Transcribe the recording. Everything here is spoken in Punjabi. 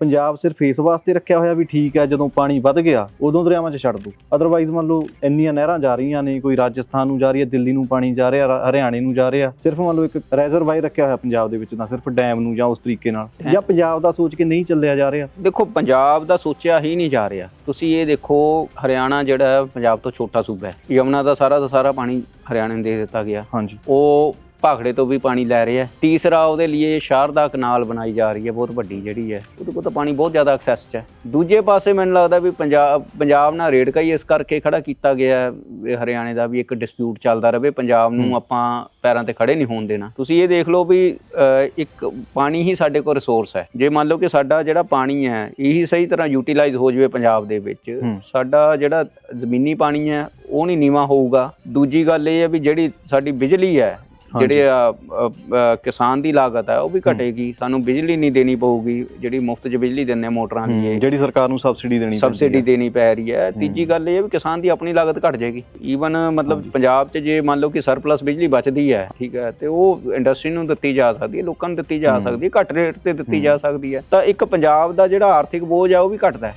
ਪੰਜਾਬ ਸਿਰਫ ਇਸ ਵਾਸਤੇ ਰੱਖਿਆ ਹੋਇਆ ਵੀ ਠੀਕ ਹੈ ਜਦੋਂ ਪਾਣੀ ਵੱਧ ਗਿਆ ਉਦੋਂ ਦਰਿਆਵਾਂ 'ਚ ਛੱਡ ਦੋ। ਅਦਰਵਾਈਜ਼ ਮੰਨ ਲਓ ਇੰਨੀਆਂ ਨਹਿਰਾਂ ਜਾ ਰਹੀਆਂ ਨੇ ਕੋਈ ਰਾਜਸਥਾਨ ਨੂੰ ਜਾ ਰਹੀ ਹੈ ਦਿੱਲੀ ਨੂੰ ਪਾਣੀ ਜਾ ਰਿਹਾ ਹਰਿਆਣੇ ਨੂੰ ਜਾ ਰਿਹਾ ਸਿਰਫ ਮੰਨ ਲਓ ਇੱਕ ਰਿਜ਼ਰਵਾਇਰ ਰੱਖਿਆ ਹੋਇਆ ਪੰਜਾਬ ਦੇ ਵਿੱਚ ਤਾਂ ਸਿਰਫ ਡੈਮ ਨੂੰ ਜਾਂ ਉਸ ਤਰੀਕੇ ਨਾਲ। ਜਾਂ ਪੰਜਾਬ ਦਾ ਸੋਚ ਕੇ ਨਹੀਂ ਚੱਲਿਆ ਜਾ ਰਿਹਾ। ਦੇਖੋ ਪੰਜਾਬ ਦਾ ਸੋਚਿਆ ਹੀ ਨਹੀਂ ਜਾ ਰਿਹਾ। ਤੁਸੀਂ ਇਹ ਦੇਖੋ ਹਰਿਆਣਾ ਜਿਹੜਾ ਪੰਜਾਬ ਤੋਂ ਛੋਟਾ ਸੂਬਾ ਹੈ। ਯਮਨਾ ਦਾ ਸਾਰਾ ਦਾ ਸਾਰਾ ਪਾਣੀ ਹਰਿਆਣੇ ਨੂੰ ਦੇ ਦਿੱਤਾ ਗਿਆ। ਹਾਂਜੀ। ਉਹ ਭਾਖੜੇ ਤੋਂ ਵੀ ਪਾਣੀ ਲੈ ਰਿਹਾ ਤੀਸਰਾ ਉਹਦੇ ਲਈ ਸ਼ਾਰਦਾ ਕਨਾਲ ਬਣਾਈ ਜਾ ਰਹੀ ਹੈ ਬਹੁਤ ਵੱਡੀ ਜਿਹੜੀ ਹੈ ਉਹਦੇ ਕੋਲ ਤਾਂ ਪਾਣੀ ਬਹੁਤ ਜ਼ਿਆਦਾ ਐਕਸੈਸ 'ਚ ਹੈ ਦੂਜੇ ਪਾਸੇ ਮੈਨੂੰ ਲੱਗਦਾ ਵੀ ਪੰਜਾਬ ਪੰਜਾਬ ਨਾਲ ਰੇੜਕਾ ਹੀ ਇਸ ਕਰਕੇ ਖੜਾ ਕੀਤਾ ਗਿਆ ਹਰਿਆਣੇ ਦਾ ਵੀ ਇੱਕ ਡਿਸਪਿਊਟ ਚੱਲਦਾ ਰਹੇ ਪੰਜਾਬ ਨੂੰ। ਆਪਾਂ ਪੈਰਾਂ ਤੇ ਖੜੇ ਨਹੀਂ ਹੋਣ ਦੇਣਾ ਤੁਸੀਂ ਇਹ ਦੇਖ ਲਓ ਵੀ ਇੱਕ ਪਾਣੀ ਹੀ ਸਾਡੇ ਕੋਲ ਰਿਸੋਰਸ ਹੈ ਜੇ ਮੰਨ ਲਓ ਕਿ ਸਾਡਾ ਜਿਹੜਾ ਪਾਣੀ ਹੈ ਇਹੀ ਸਹੀ ਤਰ੍ਹਾਂ ਯੂਟਿਲਾਈਜ਼ ਹੋ ਜਾਵੇ ਪੰਜਾਬ ਦੇ ਵਿੱਚ। ਸਾਡਾ ਜਿਹੜਾ ਜ਼ਮੀਨੀ ਪਾਣੀ ਹੈ ਉਹ ਨਹੀਂ ਨੀਵਾ ਹੋਊਗਾ ਦੂਜੀ ਗੱਲ ਇਹ ਹੈ ਵੀ ਜਿਹੜੀ ਸਾਡੀ ਬਿਜਲੀ ਹੈ। ਜਿਹੜੇ ਆ, ਕਿਸਾਨ ਦੀ ਲਾਗਤ ਹੈ ਉਹ ਵੀ ਘਟੇਗੀ। ਸਾਨੂੰ ਬਿਜਲੀ ਨਹੀਂ ਦੇਣੀ ਪਊਗੀ। ਜਿਹੜੀ ਮੁਫਤ 'ਚ ਬਿਜਲੀ ਆ ਮੋਟਰਾਂ ਦੀ ਜਿਹੜੀ ਸਰਕਾਰ ਨੂੰ ਸਬਸਿਡੀ ਦੇਣੀ ਸਬਸਿਡੀ। ਦੇਣੀ ਪੈ ਰਹੀ ਹੈ। ਤੀਜੀ ਗੱਲ ਇਹ ਵੀ ਕਿਸਾਨ ਦੀ ਆਪਣੀ ਲਾਗਤ ਘਟ ਜਾਏਗੀ। ਈਵਨ ਮਤਲਬ ਪੰਜਾਬ 'ਚ ਜੇ ਮੰਨ ਲਓ ਕਿ ਸਰਪਲਸ ਬਿਜਲੀ ਬਚਦੀ ਹੈ ਠੀਕ ਹੈ ਤੇ ਉਹ ਇੰਡਸਟਰੀ ਨੂੰ ਦਿੱਤੀ ਜਾ ਸਕਦੀ ਹੈ ਲੋਕਾਂ ਨੂੰ ਦਿੱਤੀ ਜਾ। ਸਕਦੀ ਹੈ ਘੱਟ ਰੇਟ ਤੇ ਦਿੱਤੀ ਜਾ ਸਕਦੀ ਹੈ। ਤਾਂ ਇੱਕ ਪੰਜਾਬ ਦਾ ਜਿਹੜਾ ਆਰਥਿਕ ਬੋਝ ਹੈ ਉਹ ਵੀ ਘਟਦਾ ਹੈ।